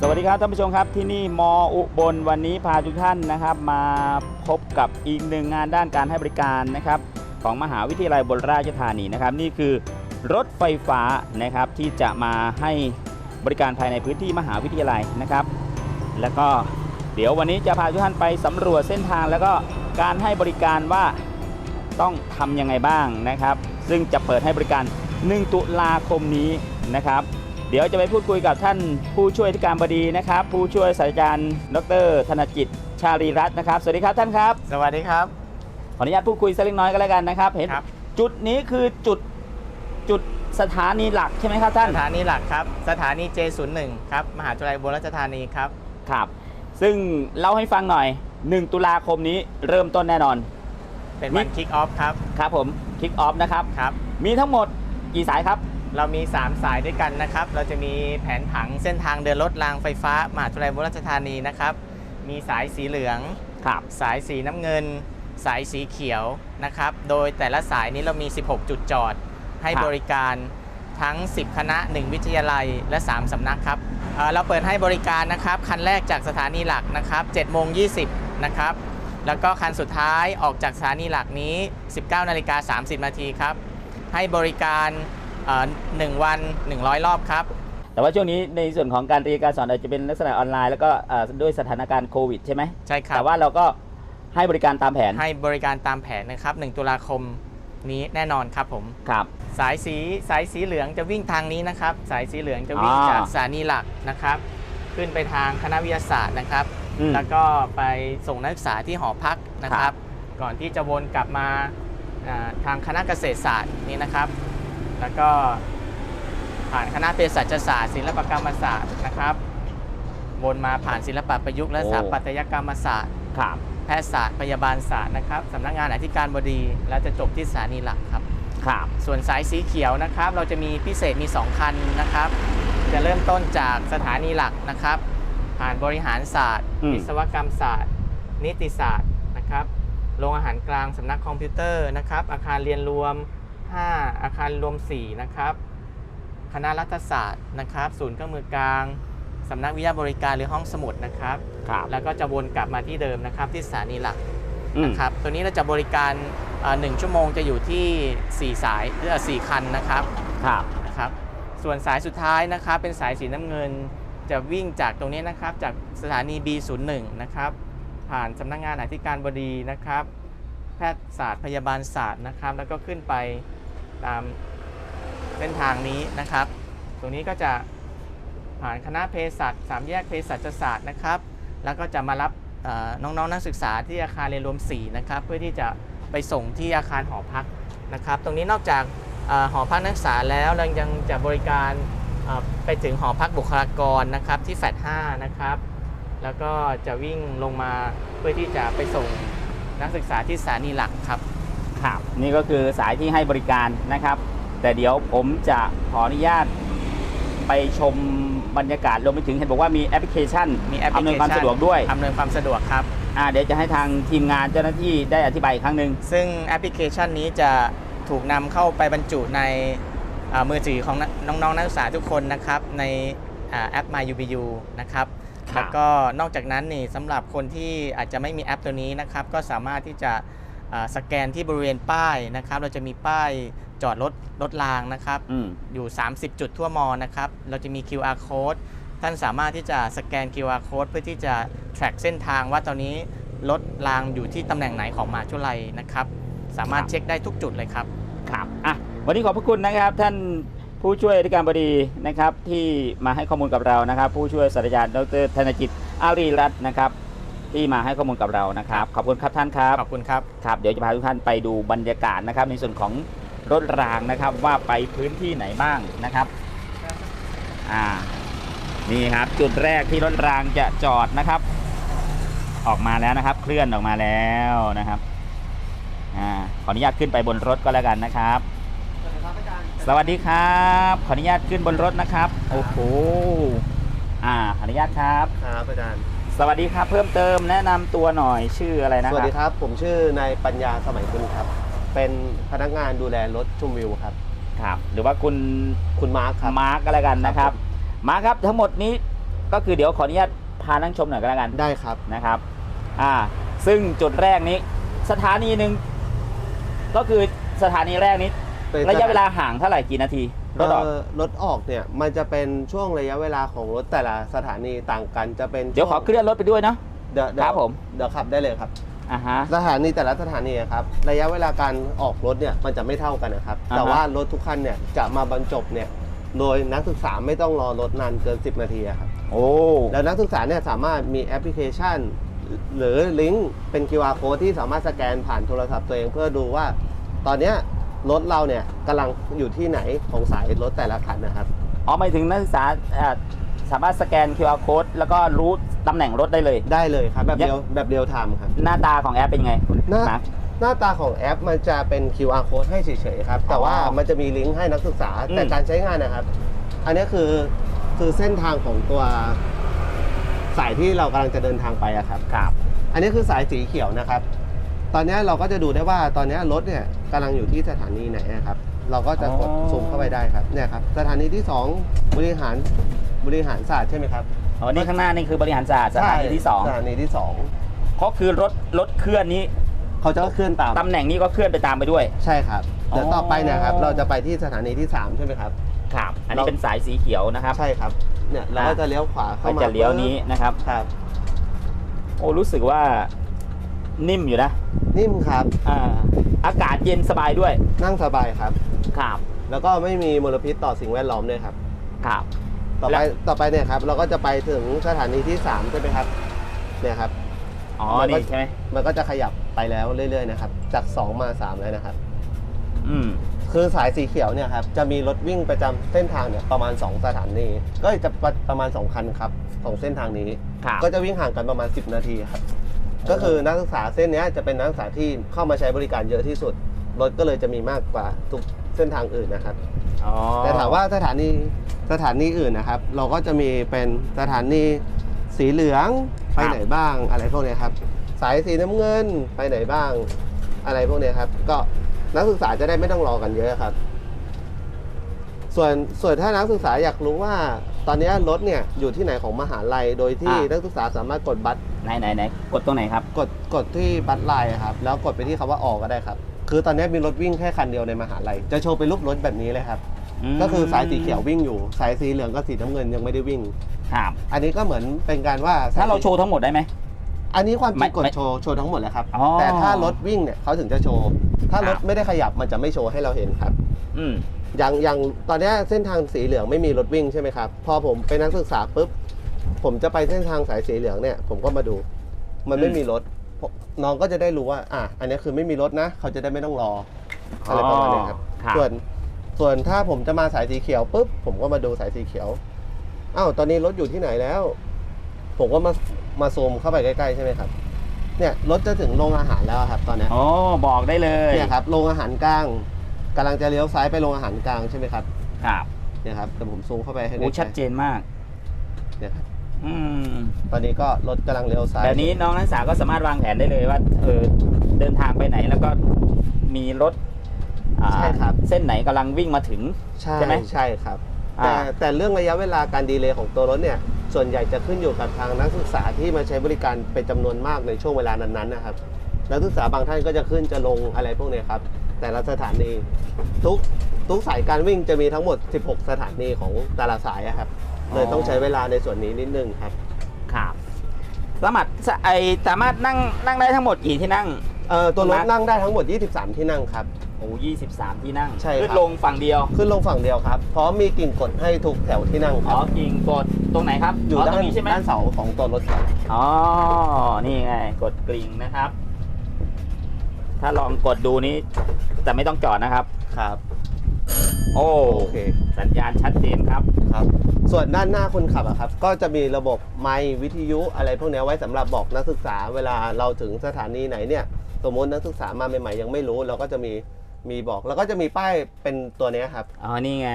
สวัสดีครับท่านผู้ชมครับที่นี่มอุบลวันนี้พาทุกท่านนะครับ มาพบกับอีกหนึ่งงานด้านการให้บริการนะครับ ของมหาวิทยาลัยบนราชธานีนะครับ นี่คือรถไฟฟ้านะครับที่จะมาให้บริการภายในพื้นที่มหาวิทยาลัยนะครับ แล้วก็เดี๋ยววันนี้จะพาทุกท่านไปสำรวจเส้นทาง แล้วก็การให้บริการว่าต้องทำยังไงบ้างนะครับ ซึ่งจะเปิดให้บริการ 1 ตุลาคมนี้นะครับ เดี๋ยวจะไปพูดคุยกับท่านผู้ช่วยที่การบดีนะครับ ผู้ช่วยศาสตราจารย์ดร ธนจิตชาลีรัตน์นะครับ สวัสดีครับท่านครับ สวัสดีครับ ขออนุญาตพูดคุยสักเล็กน้อยก็แล้วกันนะครับ เห็นครับ จุดนี้คือจุดจุดสถานีหลักใช่ไหมครับท่านสถานีหลักครับ สถานี J01 ครับ มหาวิทยาลัยอุบลราชธานีครับ ครับ ซึ่งเล่าให้ฟังหน่อย 1 ตุลาคมนี้เริ่มต้นแน่นอน เป็นวันนี่คิกออฟครับ ครับผมคิกออฟนะครับ ครับ มีทั้งหมดกี่สายครับ เรามี 3 สายด้วยกันนะครับ เราจะมีแผนผังเส้นทางเดินรถรางไฟฟ้ามหาวิทยาลัยอุบลราชธานีนะครับ มีสายสีเหลือง ครับ สายสีน้ำเงิน สายสีเขียวนะครับ โดยแต่ละสายนี้เรามี 16 จุดจอด ให้ครับ บริการทั้ง 10 คณะ 1 วิทยาลัย และ 3 สำนักครับเอ่อเราเปิดให้บริการนะครับ คันแรกจากสถานีหลักนะครับ7โมง20นะครับ แล้วก็คันสุดท้ายออกจากสถานีหลักนี้ 19นาฬิกา30นาทีครับ ให้บริการเอ่อ หนึ่งวัน 100 รอบครับ แต่ว่าช่วงนี้ในส่วนของการเรียนการสอนอาจจะเป็นลักษณะออนไลน์แล้วก็เอ่อด้วยสถานการณ์โควิดใช่ไหมใช่ครับแต่ว่าเราก็ให้บริการตามแผนให้บริการตามแผนนะครับ 1 ตุลาคมนี้แน่นอนครับผม ครับ สายสีสายสีเหลืองจะวิ่งทางนี้นะครับ สายสีเหลืองจะวิ่งอ่า จากสถานีหลักนะครับ ขึ้นไปทางคณะวิทยาศาสตร์นะครับ อืม แล้วก็ไปส่งนักศึกษาที่หอพักนะคครัรับ บ ก่อนที่จะวนกลับมาอ่าทางคณะเกษตรศาสตร์นี่นะครับ แล้วก็ผ่านคณะเภสัชศาสตร์ศิลปกรรมศาสตร์นะครับ วนมาผ่านศิลปะประยุกต์และสถาปัตยกรรมศาสตร์ ครับ แพทยศาสตร์พยาบาลศาสตร์นะครับสำนักงานอธิการบดี แล้วจะจบที่สถานีหลักครับ ครับ ส่วนสายสีเขียวนะครับ เราจะมีพิเศษมี 2 คันนะครับ จะเริ่มต้นจากสถานีหลักนะครับ ผ่านบริหารศาสตร์อืม วิศวกรรมศาสตร์ นิติศาสตร์นะครับโรงอาหารกลางสำนักคอมพิวเตอร์นะครับ อาคารเรียนรวม 5 อาคารรวม 4 นะครับ คณะรัฐศาสตร์นะครับ ศูนย์เครื่องมือกลางสำนักวิทยาบริการหรือห้องสมุดนะครับ ครับแล้วก็จะวนกลับมาที่เดิมนะครับที่สถานีหลักอืมนะครับ ตัวนี้เราจะบริการเอ่อหนึ่งชั่วโมงจะอยู่ที่ 4 สายเอ่อสี่คันนะครับ ครับ นะครับส่วนสายสุดท้ายนะครับเป็นสายสีน้ำเงินจะวิ่งจากตรงนี้นะครับจากสถานี B01 นะครับผ่านสำนักงานอธิการบดีนะครับ แพทยศาสตร์พยาบาลศาสตร์นะครับ แล้วก็ขึ้นไป ตามเส้นทางนี้นะครับ ตรงนี้ก็จะผ่านคณะเภสัชสามแยกเภสัชศาสตร์นะครับ แล้วก็จะมารับน้องๆนักศึกษาที่อาคารเรียนรวม 4 นะครับ เพื่อที่จะไปส่งที่อาคารหอพักนะครับ ตรงนี้นอกจากอหอพักนักศึกษาแล้วเรายังจะบริการไปถึงหอพักบุคลากรนะครับที่แฟด5นะครับ แล้วก็จะวิ่งลงมาเพื่อที่จะไปส่งนักศึกษาที่สถานีหลักครับ ครับนี่ก็คือสายที่ให้บริการนะครับ แต่เดี๋ยวผมจะขออนุญาตไปชมบรรยากาศรวมไปถึงเห็นบอกว่ามีแอปพลิเคชันมีแอปพลิอำนวยเคความชันสะดวกด้วยอำนวยความสะดวกครับอ่าเดี๋ยวจะให้ทางทีมงานเจ้าหน้าที่ได้อธิบายอีกครั้งหนึ่งซึ่งแอปพลิเคชันนี้จะถูกนำเข้าไปบรรจุในอ่ามือถือของน้องๆนักศึกษาทุกคนนะครับในอ่าแอป MyUBU นะครับครับแล้วก็นอกจากนั้นนี่สำหรับคนที่อาจจะไม่มีแอปตัวนี้นะครับก็สามารถที่จะอ่า สแกนที่บริเวณป้ายนะครับ เราจะมีป้ายจอดรถรถรางนะครับ อืมอยู่ 30 จุดทั่วมอนะครับ เราจะมี QR code ท่านสามารถที่จะสแกน QR code เพื่อที่จะ track เส้นทางว่าตอนนี้รถรางอยู่ที่ตำแหน่งไหนของมหาชุลัยนะครับ สามารถครับเช็คได้ทุกจุดเลยครับ ครับอะวันนี้ขอบพระคุณนะครับ ท่านผู้ช่วยอธิการบดีนะครับ ที่มาให้ข้อมูลกับเรานะครับ ผู้ช่วยศาสตราจารย์ดรธนจิตอารีรัตน์นะครับ ที่มาให้ข้อมูลกับเรานะครับ ขอบคุณครับท่านครับขอบคุณครับครับเดี๋ยวจะพาทุกท่านไปดูบรรยากาศนะครับ ในส่วนของรถรางนะครับว่าไปพื้นที่ไหนบ้างนะครับอ่านี่ครับจุดแรกที่รถรางจะจอดนะครับ ออกมาแล้วนะครับ เคลื่อนออกมาแล้วนะครับอ่าขออนุญาตขึ้นไปบนรถก็แล้วกันนะครับ สวัสดีครับ ขออนุญาตขึ้นบนรถนะครับโอ้โหอ่าขออนุญาตครับครับอาจารย์ สวัสดีครับ เพิ่มเติมแนะนำตัวหน่อยชื่ออะไรนะสควัสรับดีครับ ผมชื่อนายปัญญาสมัยคุณครับ เป็นพนักงานดูแลรถชุมวิวครับ ครับ หรือว่าคุณคุณมาร์คครับ มาร์กก็แล้วกันนะครับครับ มาร์คครับทั้งหมดนี้ก็คือเดี๋ยวขออนุญาตพานั่งชมหน่อยก็แล้วกันได้ครับ นะครับอ่าซึ่งจุดแรกนี้สถานีหนึ่งก็คือสถานีแรกนี้ เป็นระยะเวลาห่างเท่าไหร่กี่นาที รถออกเอ่อรถออกเนี่ยมันจะเป็นช่วงระยะเวลาของรถแต่ละสถานีต่างกันจะเป็นเดี๋ยวขอเคลื่อนรถไปด้วยเนาะ เดี๋ยวเดี๋ยวครับผม เดี๋ยวขับได้เลยครับ อ่าฮะ สถานีแต่ละสถานีอะครับระยะเวลาการออกรถเนี่ยมันจะไม่เท่ากันนะครับ อ่าฮะ แต่ว่ารถทุกคันเนี่ยจะมาบรรจบเนี่ยโดยนักศึกษาไม่ต้องรอรถนานเกิน 10 นาทีอะครับโอ้ แล้วนักศึกษาเนี่ยสามารถมีแอปพลิเคชัน หรือลิงก์เป็น QR code ที่สามารถสแกนผ่านโทรศัพท์ตัวเองเพื่อดูว่า ตอนเนี้ย รถเราเนี่ยกำลังอยู่ที่ไหนของสายรถแต่ละคันนะครับอ๋อหมายถึงนักศึกษาอ่าสามารถสแกน QR code แล้วก็รู้ตำแหน่งรถได้เลย ได้เลยครับแบบยังเดียวแบบเดียวไทม์ครับ หน้าตาของแอปเป็นยังไงคุณหน้า มาร์ค หน้าตาของแอปมันจะเป็น QR code ให้เฉยๆครับ แต่ว่าอ๋อมันจะมีลิงก์ให้นักศึกษาอืม แต่การใช้งานนะครับ อันนี้คือคือเส้นทางของตัวสายที่เรากำลังจะเดินทางไปอะครับ ครับ อันนี้คือสายสีเขียวนะครับ ตอนนี้เราก็จะดูได้ว่าตอนนี้รถเนี่ยกำลังอยู่ที่สถานีไหนนะครับ เราก็จะกดอ๋อ ซูมเข้าไปได้ครับเนี่ยครับสถานีที่ 2 บริหารบริหารศาสตร์ใช่ไหมครับอ๋อนี่ข้างหน้านี่คือบริหารศาสตร์สถานีที่สองสถานีที่ก็คือรถรถเคลื่อนนี้2เขาจะเคลื่อนตามตำแหน่งนี้ก็เคลื่อนไปตามไปด้วย ใช่ครับเดี๋ยวอ๋อต่อไปเนะครับเราจะไปที่สถานีที่3ใช่ไหมครับ ครับ อันนี้เรา เป็นสายสีเขียวนะครับใช่ครับเนี่ยเราก็จะเลี้ยวขวาก็เข้ามาจะเลี้ยวนี้นะครับ ครับ โอ้รู้สึกว่า นิ่มอยู่นะนิ่มครับอ่าอากาศเย็นสบายด้วยนั่งสบายครับ ครับแล้วก็ไม่มีมลพิษต่อสิ่งแวดล้อมด้วยครับ ครับ ต่อไปแล้วต่อไปเนี่ยครับ เราก็จะไปถึงสถานีที่3ใช่ไหมครับเนี่ยครับอ๋อมันก็นี่ใช่ไหมมันก็จะขยับไปแล้วเรื่อยๆนะครับ จาก 2 มา 3 แล้วนะครับ อืมคือสายสีเขียวเนี่ยครับจะมีรถวิ่งประจำเส้นทางเนี่ยประมาณ 2 สถานีก็จะประประมาณ 2 คันครับของเส้นทางนี้ครับก็จะวิ่งห่างกันประมาณ 10 นาทีครับ ก็คือนักศึกษาเส้นเนี้ยจะเป็นนักศึกษาที่เข้ามาใช้บริการเยอะที่สุด รถก็เลยจะมีมากกว่าทุกเส้นทางอื่นนะครับอ๋อแต่ถามว่าสถานีสถานีอื่นนะครับ เราก็จะมีเป็นสถานีสีเหลืองไปไหนบ้างอะไรพวกเนี้ยครับ สายสีน้ำเงินไปไหนบ้าง อะไรพวกเนี้ยครับ ก็นักศึกษาจะได้ไม่ต้องรอกันเยอะครับ ส่วนส่วนถ้านักศึกษาอยากรู้ว่า ตอนเนี้ยรถเนี่ยอยู่ที่ไหนของมหาลัย โดยที่นักศึกษาสามารถกดบัตรไหนไหนไหนกดตรงไหนครับ กดกดที่บัตรไลน์อะครับแล้วกดไปที่คำว่าออกก็ได้ครับ คือตอนนี้มีรถวิ่งแค่คันเดียวในมหาลัย จะโชว์เป็นรูปรถแบบนี้เลยครับมก็คือสายสีเขียววิ่งอยู่ สายสีเหลืองกับสีน้ำเงินยังไม่ได้วิ่ง ครับอันนี้ก็เหมือนเป็นการว่าถ้าเราโชว์ทั้งหมดได้ไหม อันนี้ความจริงไม่กดไม่โชว์โชว์ทั้งหมดแล้วครับ อ๋อ แต่ถ้ารถวิ่งเนี่ยเขาถึงจะโชว์ ถ้ารถครับไม่ได้ขยับมันจะไม่โชว์ให้เราเห็นครับ อืม อย่างอย่างตอนเนี้ยเส้นทางสีเหลืองไม่มีรถวิ่งใช่ไหมครับ พอผมเป็นนักศึกษาปุ๊บ ผมจะไปเส้นทางสายสีเหลืองเนี่ย ผมก็มาดู มันไม่มีรถผมน้องก็จะได้รู้ว่า อะ อันนี้คือไม่มีรถนะ เขาจะได้ไม่ต้องรอ อะไรประมาณนี้ครับครับ ส่วน ส่วนถ้าผมจะมาสายสีเขียวปุ๊บ ผมก็มาดูสายสีเขียว อ้าว ตอนนี้รถอยู่ที่ไหนแล้ว ผมก็มา มาซูมเข้าไปใกล้ๆใช่ไหมครับ เนี่ย รถจะถึงโรงอาหารแล้วครับ ตอนเนี้ยโอ้บอกได้เลย เนี่ยครับ โรงอาหารกลาง กำลังจะเลี้ยวซ้ายไปโรงอาหารกลางใช่ไหมครับครับเนี่ยครับแต่ผมซูมเข้าไปให้โอ้ใกล้ๆชัดเจนมาก เนี่ยครับอืมตอนนี้ก็รถกำลังเลี้ยวซ้ายแบบนี้น้องนักศึกษาก็สามารถวางแผนได้เลยว่าเออเดินทางไปไหนแล้วก็มีรถอ่าใช่ครับ เส้นไหนกำลังวิ่งมาถึง ใช่ใช่ไหมใช่ครับอ่าแต่แต่เรื่องระยะเวลาการดีเลย์ของตัวรถเนี่ย ส่วนใหญ่จะขึ้นอยู่กับทางนักศึกษาที่มาใช้บริการเป็นจำนวนมากในช่วงเวลานั้นๆนะครับ นักศึกษาบางท่านก็จะขึ้นจะลงอะไรพวกเนี้ยครับ แต่ละสถานีทุกทุกสายการวิ่งจะมีทั้งหมด 16 สถานีของแต่ละสายอะครับเลยต้องใช้เวลาในส่วนนี้นิดนึงครับครับสามารถสไอสามารถนั่งนั่งได้ทั้งหมดกี่ที่นั่งเอ่อตัวรถมาร์คนั่งได้ทั้งหมด 23 ที่นั่งครับโอ้ยี่สิบสามที่นั่งใช่ครับขึ้นลงฝั่งเดียวขึ้นลงฝั่งเดียวครับพร้อมมีกิ่งกดให้ทุกแถวที่นั่งคอ๋รัอบกิ่งกดตรงไหนครับอยู่ตรด้านงนี้ใช่ไหมด้านเสาของตัวรถครับอ๋อนี่ไงกดกริ่งนะครับ ถ้าลองกดดูนี้ แต่ไม่ต้องจอดนะครับ ครับ โอ้โอเค สัญญาณชัดเจนครับ ครับ ส่วนด้านหน้าคนขับอะครับ ก็จะมีระบบไมค์วิทยุอะไรพวกเนี้ยไว้สำหรับบอกนักศึกษาเวลาเราถึงสถานีไหนเนี่ย สมมตินักศึกษามาใหม่ๆยังไม่รู้ เราก็จะมีมีบอก แล้วก็จะมีป้ายเป็นตัวเนี้ยครับ อ๋อ นี่ไง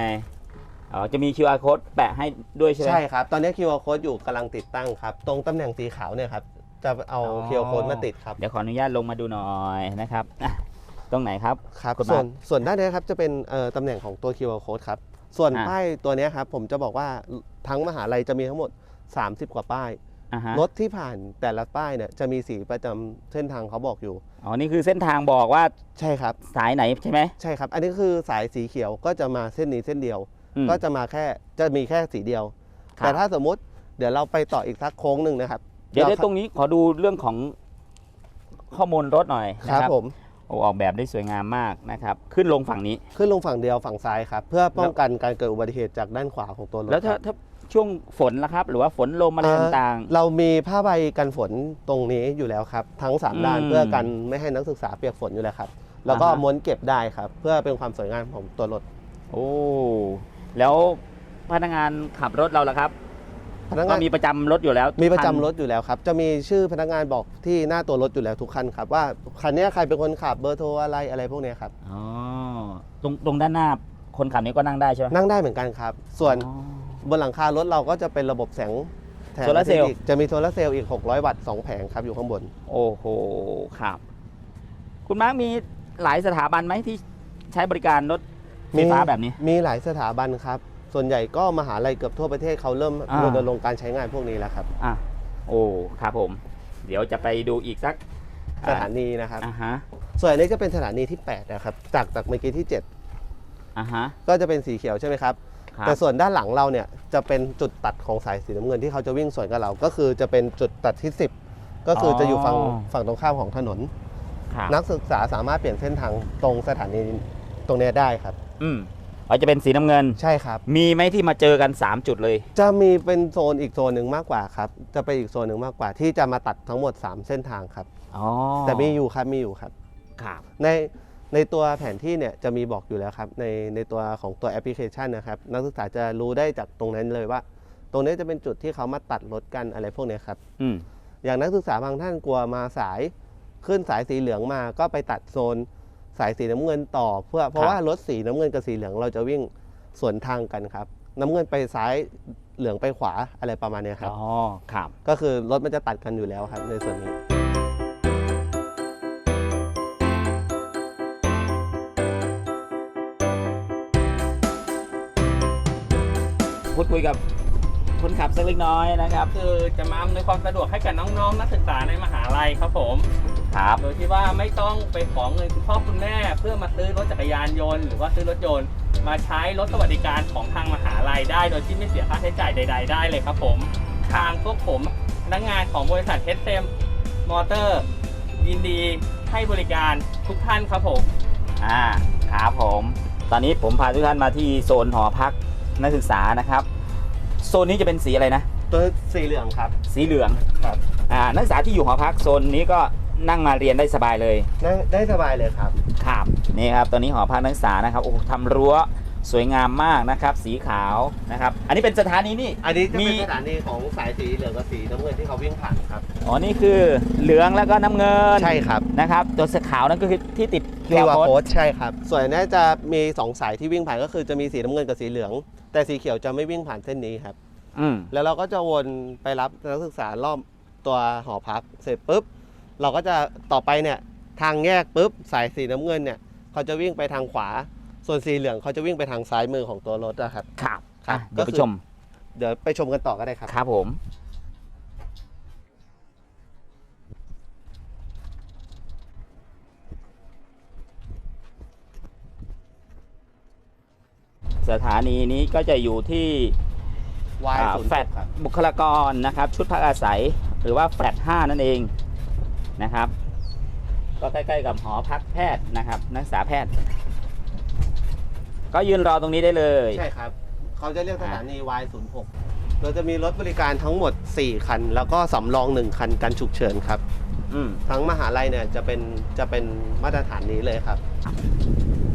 อ๋อ จะมี QR code แปะให้ด้วยใช่ไหม ใช่ครับ ตอนนี้ QR code อยู่กำลังติดตั้งครับ ตรงตำแหน่งสีขาวเนี่ยครับ จะเอาอ๋อ QR code มาติดครับ เดี๋ยวขออนุญาตลงมาดูหน่อยนะครับอะตรงไหนครับ ครับกดมาส่วนส่วนด้านนี้ครับจะเป็นเอ่อตำแหน่งของตัว QR code ครับ ส่วนอะป้ายตัวเนี้ยครับผมจะบอกว่าทั้งมหาลัยจะมีทั้งหมด 30 กว่าป้าย อ่าฮะรถที่ผ่านแต่ละป้ายเนี่ยจะมีสีประจำเส้นทางเขาบอกอยู่ อ๋อนี่คือเส้นทางบอกว่าใช่ครับ สายไหนใช่ไหมใช่ครับ อันนี้คือสายสีเขียวก็จะมาเส้นนี้เส้นเดียว อืม ก็จะมาแค่จะมีแค่สีเดียว ครับ แต่ถ้าสมมุติเดี๋ยวเราไปต่ออีกสักโค้งหนึ่งนะครับ เดี๋ยวราเดี๋ยวตรงนี้ขอดูเรื่องของข้อมูลรถหน่อยคนะรับครับผมโอ้ออกแบบได้สวยงามมากนะครับ ขึ้นลงฝั่งนี้ ขึ้นลงฝั่งเดียวฝั่งซ้ายครับ เพื่อป้องกันการเกิดอุบัติเหตุจากด้านขวาของตัวรถแล้วถ้าครับถ้าช่วงฝนล่ะครับ หรือว่าฝนลมอะไรเอ่อต่าง เรามีผ้าใบกันฝนตรงนี้อยู่แล้วครับ ทั้ง3ด้านอืมเพื่อกันไม่ให้นักศึกษาเปียกฝนอยู่แล้วครับ แล้วก็อ่าฮะ ม้วนเก็บได้ครับ เพื่อเป็นความสวยงามของตัวรถ ๆ โอ้ แล้วพนักงานขับรถเราล่ะครับ พนักก็งานมีประจำรถอยู่แล้วทุกมีประจำคันรถอยู่แล้วครับ จะมีชื่อพนักงานบอกที่หน้าตัวรถอยู่แล้วทุกคันครับว่าคันเนี้ยใครเป็นคนขับเบอร์โทรอะไรอะไรพวกเนี้ยครับอ๋อตรงตรงด้านหน้าคนขับนี้ก็นั่งได้ใช่ไหมนั่งได้เหมือนกันครับ ส่วนอ๋อ บนหลังคารถเราก็จะเป็นระบบแสงแถมโซลาร์เซลล์ อีกจะมีโซลาร์เซลล์อีก 600 วัตต์2แผงครับอยู่ข้างบน โอ้โห ครับ คุณมาร์คมีหลายสถาบันไหมที่ใช้บริการรถไฟฟ้าแบบนี้ มีหลายสถาบันครับ ส่วนใหญ่ก็มหาลัยเกือบทั่วประเทศเขาเริ่มอ่า รณรงค์การใช้งานพวกนี้แล้วครับอะโอ้ครับผม เดี๋ยวจะไปดูอีกสักสถานีนะครับ อ่าฮะส่วนอันนี้จะเป็นสถานีที่8นะครับจากจากเมื่อกี้ที่ อ่าฮะ7 ก็จะเป็นสีเขียวใช่ไหมครับ ครับแต่ส่วนด้านหลังเราเนี่ยจะเป็นจุดตัดของสายสีน้ำเงินที่เขาจะวิ่งสวนกับเรา ก็คือจะเป็นจุดตัดที่ 10 ก็คือจะอยู่ฝั่งฝั่งตรงข้ามของถนน ครับนักศึกษาสามารถเปลี่ยนเส้นทางตรงสถานีตรงเนี้ยได้ครับ อืม อ๋อจะเป็นสีน้ำเงิน ใช่ครับ มีไหมที่มาเจอกัน 3 จุดเลย จะมีเป็นโซนอีกโซนหนึ่งมากกว่าครับ จะเป็นอีกโซนหนึ่งมากกว่า ที่จะมาตัดทั้งหมด 3 เส้นทางครับ อ๋อแต่มีอยู่ครับมีอยู่ครับ ครับ ในในตัวแผนที่เนี่ยจะมีบอกอยู่แล้วครับ ในในตัวของตัวแอปพลิเคชันนะครับ นักศึกษาจะรู้ได้จากตรงนั้นเลยว่า ตรงนี้จะเป็นจุดที่เขามาตัดรถกันอะไรพวกเนี้ยครับ อืม อย่างนักศึกษาบางท่านกลัวมาสาย ขึ้นสายสีเหลืองมาก็ไปตัดโซน สายสีน้ำเงินต่อเพื่อเพราะว่ารถสีน้ำเงินกับสีเหลืองเราจะวิ่งสวนทางกันครับ น้ำเงินไปซ้ายเหลืองไปขวาอะไรประมาณเนี้ยครับอ๋อครับ ก็คือรถมันจะตัดกันอยู่แล้วครับในส่วนนี้พูดคุยกับ คนขับสักเล็กน้อยนะครับ คือจะมาอำนวยความสะดวกให้กับน้องๆ นักศึกษาในมหาลัยครับผมครับโดยที่ว่าไม่ต้องไปขอเงินคุณพ่อคุณแม่ เพื่อมาซื้อรถจักรยานยนต์หรือว่าซื้อรถยนต์มาใช้รถสวัสดิการของทางมหาลัยได้ โดยที่ไม่เสียค่าใช้จ่ายใด ๆ ได้เลยครับผมทางพวกผมพนักงานของบริษัท h เ m มอเตอร์ ยินดีให้บริการทุกท่านครับผมอ่าครับผม ตอนนี้ผมพาทุกท่านมาที่โซนหอพักนักศึกษานะครับ โซนนี้จะเป็นสีอะไรนะ ตัวสีเหลืองครับ สีเหลืองครับ อ่านักศึกษาที่อยู่หอพักโซนนี้ก็นั่งมาเรียนได้สบายเลยได้ได้สบายเลยครับ ครับนี่ครับตอนนี้หอพักนักศึกษานะครับโอ้โหทำรั้ว สวยงามมากนะครับสีขาวนะครับ อันนี้เป็นสถานีนี่ อันนี้จะมี เป็นสถานีของสายสีเหลืองกับสีน้ำเงินที่เขาวิ่งผ่านครับ อ๋อนี่คือเหลืองแล้วก็น้ำเงินใช่ครับนะครับตัวสีขาวนั่นก็คือที่ติดคิว QR อา code โค้ดใช่ครับ ส่วนอันนี้จะมี 2 สายที่วิ่งผ่านก็คือจะมีสีน้ำเงินกับสีเหลือง แต่สีเขียวจะไม่วิ่งผ่านเส้นนี้ครับ อืมแล้วเราก็จะวนไปรับนักศึกษารอบตัวหอพักเสร็จปุ๊บ เราก็จะต่อไปเนี่ยทางแยกปุ๊บสายสีน้ำเงินเนี่ยเขาจะวิ่งไปทางขวา ส่วนสีเหลืองเขาจะวิ่งไปทางซ้ายมือของตัวรถนะครับ ครับครับอะเดี๋ยวก็ไปคือ ชม เดี๋ยวไปชมกันต่อก็ได้ครับ ครับผม สถานีนี้ก็จะอยู่ที่ Y อ่าศูนย์แฟลตครับ บุคลากรนะครับ ชุดพักอาศัยหรือว่าแฟลต5นั่นเองนะครับ ก็ใกล้ ๆ กับหอพักแพทย์นะครับ นักศึกษาแพทย์ ก็ยืนรอตรงนี้ได้เลย ใช่ครับ เขาจะเรียกสถานี Y 0 6 เราจะมีรถบริการทั้งหมด 4 คัน แล้วก็สำรอง 1 คันกันฉุกเฉินครับ อืมทั้งมหาลัยเนี่ยจะเป็นจะเป็นมาตรฐานนี้เลยครับ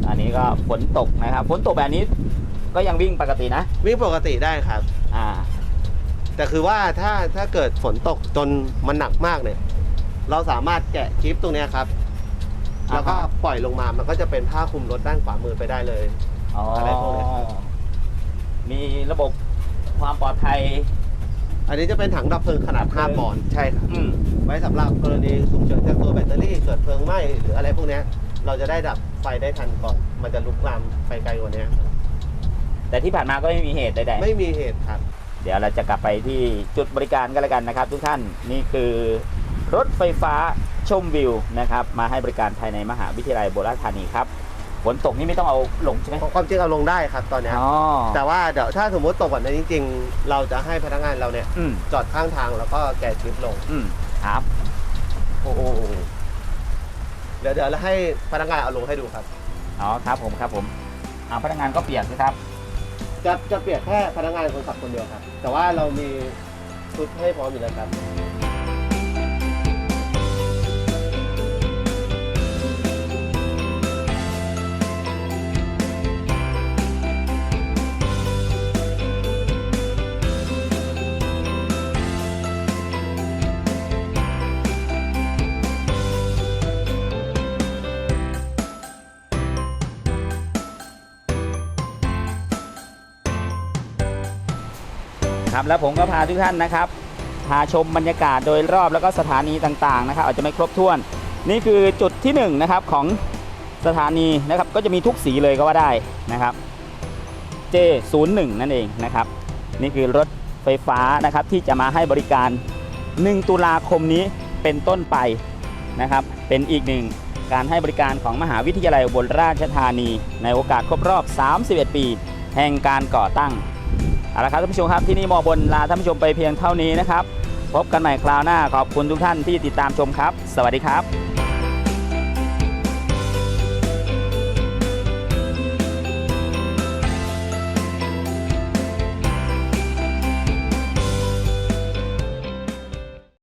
อันนี้ก็ฝนตกนะครับฝนตกแบบนี้ก็ยังวิ่งปกตินะ วิ่งปกติได้ครับ อ่า แต่คือว่าถ้าถ้าเกิดฝนตกจนมันหนักมากเนี่ย เราสามารถแกะคลิปตรงเนี้ยครับ แล้วก็อ่าฮะ ปล่อยลงมามันก็จะเป็นผ้าคลุมรถด้านขวามือไปได้เลย อ๋ออ อะไรพวกนี้ครับ มีระบบความปลอดภัย อันนี้จะเป็นถังดับเพลิงขนาดดับเพลิง5ปอนด์ใช่ครับ อืม ไว้สำหรับกรณีฉุกเฉินจากตัวแบตเตอรี่เกิดเพลิงไหม้หรืออะไรพวกเนี้ยเราจะได้ดับไฟได้ทันก่อน มันจะลุกลามไปไกลกว่านี้ครับแต่ที่ผ่านมาก็ไม่มีเหตุใดไม่มีเหตุครับๆ เดี๋ยวเราจะกลับไปที่จุดบริการกันแล้วกันนะครับ ทุกท่านนี่คือรถไฟฟ้าชมวิวนะครับ มาให้บริการภายในมหาวิทยาลัยโบราณธานีครับฝ นตกนี่ไม่ต้องเอาลงใช่ไหมความจริงเอาลงได้ครับตอนเนี้ยอ๋อ แต่ว่าเดี๋ยวถ้าสมมติตกแบบนั้นจริง ๆ เราจะให้พนักงานเราเนี่ยอืม จอดข้างทางแล้วก็แกะชิปลง อืมครับโอ้โหเดี๋ยวเดี๋ยวเราให้พนักงานเอาลงให้ดูครับ อ๋อครับผมครับผมเอาพนักงานก็เปียกนะครับ จะจะเปลี่ยนแค่พนักงานคนขับคนเดียวครับ แต่ว่าเรามีชุดให้พร้อมอยู่แล้วครับ ครับแล้วผมก็พาทุกท่านนะครับพาชมบรรยากาศโดยรอบแล้วก็สถานีต่างๆนะครับอาจจะไม่ครบถ้วน นี่คือจุดที่1นงนะครับของสถานีนะครับก็จะมีทุกสีเลยก็ว่าได้นะครับ J01 นั่นเองนะครับ นี่คือรถไฟฟ้านะครับที่จะมาให้บริการ 1 ตุลาคมนี้เป็นต้นไปนะครับ เป็นอีกหนึ่งการให้บริการของมหาวิทยาลัยอุบลราชธานี ในโอกาสครบรอบ 31 ปี แห่งการก่อตั้ง เอาละครับท่านผู้ชมครับที่นี่มอบนลาท่านผู้ชมไปเพียงเท่านี้นะครับ พบกันใหม่คราวหน้าขอบคุณทุกท่านที่ติดตามชมครับ สวัสดีครับ